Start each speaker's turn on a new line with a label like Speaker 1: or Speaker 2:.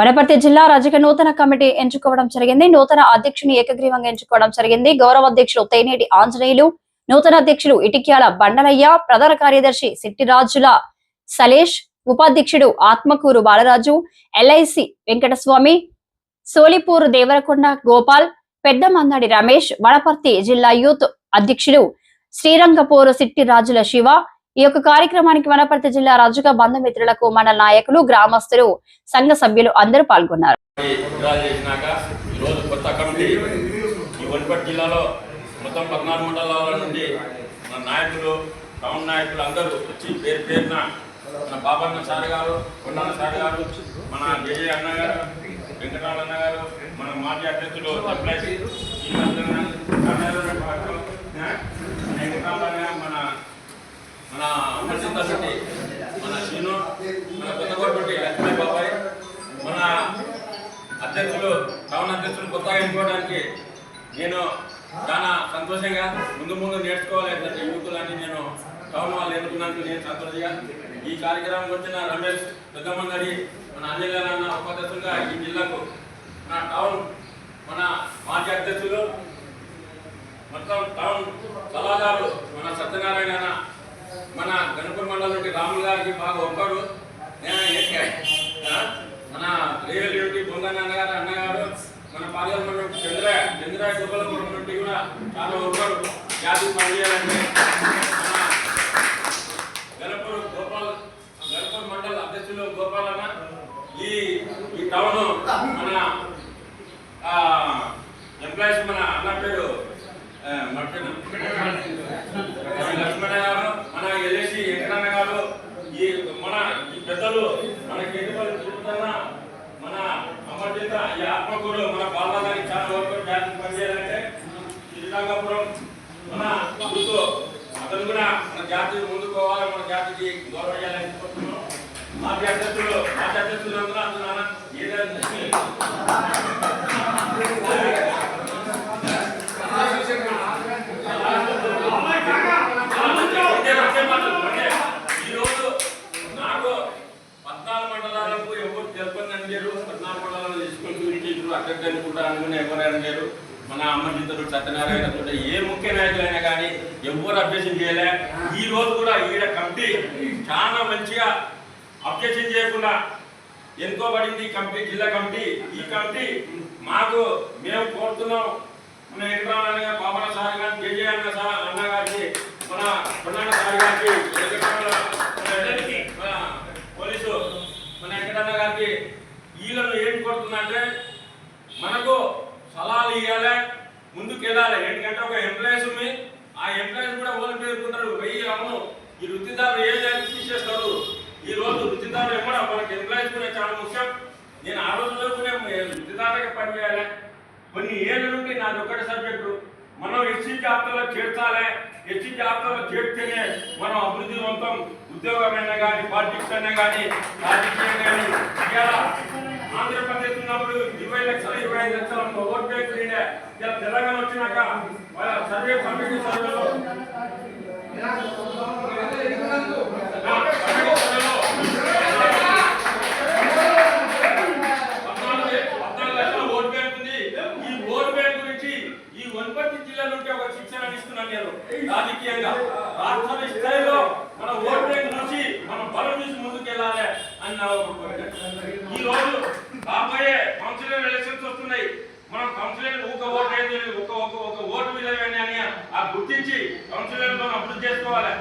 Speaker 1: వనపర్తి జిల్లా రాజకీయ నూతన కమిటీ ఎంచుకోవడం జరిగింది. నూతన అధ్యక్షుని ఏకగ్రీవంగా ఎంచుకోవడం జరిగింది. గౌరవ అధ్యక్షులు తేనేటి ఆంజనేయులు నూతన అధ్యక్షులు ఇటిక్యాల బండలయ్య ప్రధాన కార్యదర్శి సిట్టిరాజుల సలేష్ ఉపాధ్యక్షుడు ఆత్మకూరు బాలరాజు ఎల్ఐసి వెంకటస్వామి సోలిపూర్ దేవరకొండ గోపాల్ పెద్ద మందాడి రమేష్ వనపర్తి జిల్లా యూత్ అధ్యక్షుడు శ్రీరంగపూర్ సిట్టి రాజుల శివ ఈ యొక్క కార్యక్రమానికి వనపర్తి జిల్లా రాజుగా బంధుమిత్రులకు మన నాయకులు గ్రామస్తులు సంఘ సభ్యులు అందరూ పాల్గొన్నారు.
Speaker 2: జిల్లాలో మొత్తం పద్నాలుగు మండలాల నుండి మన నాయకులు టౌన్ నాయకులు అందరూ వచ్చి పేరు పేరున మన బాబన్న సార్ గారు కొండన్న సార్ గారు మన జయ అన్న గారు వెంకటరామ అన్న గారు మన మాజీ అధ్యక్షులు ఎంప్లాయీస్ వీళ్ళందరూ అందరూ పాటు, ఆ, మన వెంకటరామ అన్న, మన మన అమర్జిత శెట్టి మన శ్రీను మన కొత్తగొట్టి లక్ష్మీ బాబాయ్ మన అధ్యక్షులు టౌన్ అధ్యక్షులు కొత్తగా ఎన్నుకోవడానికి నేను చాలా సంతోషంగా ముందు ముందు నేర్చుకోవాలి. ఇట్లాంటి యువకులని నేను టౌన్ వాళ్ళు ఎన్నుకున్నందుకు నేను సంతోషంగా ఈ కార్యక్రమం వచ్చిన రమేష్ పెద్దమందడి మన అంజలి గారు అన్న ఉపాధ్యక్షులుగా ఈ జిల్లాకు మన టౌన్ మన మాజీ అధ్యక్షులు మొత్తం టౌన్ సలహాదారు మన సత్యనారాయణ అన్న మన గణపూర్ మండలం నుండి రాములు గారికి బాగా ఒక్కరు నేను ఏ- ఆ, మన రియల్ డ్యూటీ బొంగన్న అన్నగారు అన్నగారు మన పార్లమెంట్ నుండి చంద్ర గోపాలపురం నుండి కూడా చాలా ఒకరు జాతి పనిచేయాలంటే గణపూర్ గోపాల్ గణపూర్ మండల అధ్యక్షులు గోపాలన్న ఈ ఈ టౌన్ మన ఎంప్లాయీస్ మన అన్న పేరు లక్ష్మణ గారు మన ఎల్ఏసి వెంకటన్న గారు ఈ మన ఈ పెద్దలు మనకి కేటీపల్లి తిరుపతన్న మన అమర్జిత ఈ ఆత్మకూరు మన బాలగారికి చాలా వరకు జాతి పనిచేయాలంటే శ్రీరంగపురం మన గుర్తు అతను కూడా మన జాతి ముందుకు పోవాలి మన జాతికి గౌరవం ఇవ్వాలని కోరుతున్నాం మాజీ అధ్యక్షులు మాజీ అధ్యక్షులు అందరూ అందులో ఏదైనా ఒకే ఒకే మాట, ఒకే. ఈరోజు నాకు పద్నాలుగు మండలాలకు ఎవరు తెలుపని అడిగారు పద్నాలుగు మండలాలు నాయకులు అక్కడికి అనుకుంటా అనుకుని ఎవరైనా లేరు. మన అమ్మజితుడు సత్యనారాయణ తోటి ఏ ముఖ్య నాయకులైనా కానీ ఎవరు అభ్యసనం చేయలే. ఈ రోజు కూడా ఈడ కమిటీ చాలా మంచిగా అభ్యసనం చేయకుండా ఎన్నుకోబడింది కమిటీ జిల్లా కమిటీ. ఈ కమిటీ మాకు మేము కోరుతున్నాం. మన వెంకటరామన్న గారు పాపన సార్ గారు జయ అన్న సార్ అన్న గారికి మన కొండన్న సార్ గారికి వెంకటరమణ, మన పోలీసు మన వెంకటన్న గారికి వీళ్ళను ఏం కోరుతున్నా మనకు సలహాలు ఇవ్వాలి ముందుకు వెళ్ళాలి ఎందుకంటే ఒక ఎంప్లాయీస్ ఉంది. ఆ ఎంప్లాయీస్ కూడా ఓన్ పేర్కొంటారు. వెయ్యి అవును. ఈ వృత్తిదారులు ఏ జాతి తీసేస్తారు? ఈ రోజు వృత్తిదారులు ఇవ్వడం మనకి ఎంప్లాయీస్ కూడా చాలా ముఖ్యం. నేను ఆ రోజుల్లో కూడా వృత్తిదారుగా పనిచేయాలి కొన్ని ఏళ్ళ నుండి నాది ఒకటి సబ్జెక్టు. మనం ఎస్సీ జాబితాలో చేర్చాలి. ఎస్సీ జాబితాలో చేర్స్తేనే మనం అభివృద్ధివంతం. ఉద్యోగమైనా కానీ పాలిటిక్స్ అయినా కానీ రాజకీయం కానీ ఇవాళ ఆంధ్రప్రదేశ్ ఉన్నప్పుడు ఇరవై లక్షలు ఇరవై ఐదు లక్షలు ఓట్ బ్యాంక్ ఉండే ఇలా తెలంగాణ వచ్చినాక వాళ్ళ సర్వే కమిటీ సర్వేలో ఆ, కమిటీ సర్వేలో పద్నాలుగు పద్నాలుగు లక్షల ఓట్ బ్యాంక్ ఉంది ఈ ఓట్ బ్యాంక్ గురించి ఈ వనపర్తి జిల్లా నుండి ఒక శిక్షణ ఇస్తున్నాను నేను రాజకీయంగా రాష్ట్ర స్థాయిలో మన ఓట్ బ్యాంక్ నుంచి మనం బలం చూసి ముందుకు వెళ్ళాలి ఒక ఈ రోజు రాబోయే కౌన్సిలర్ ఎలక్షన్స్ వస్తున్నాయి మనం కౌన్సిలర్ ఒక ఓటు అయింది ఒక ఒక ఒక ఓటు విలువైన అని ఆ గుర్తించి కౌన్సిలర్ అభివృద్ధి చేసుకోవాలి.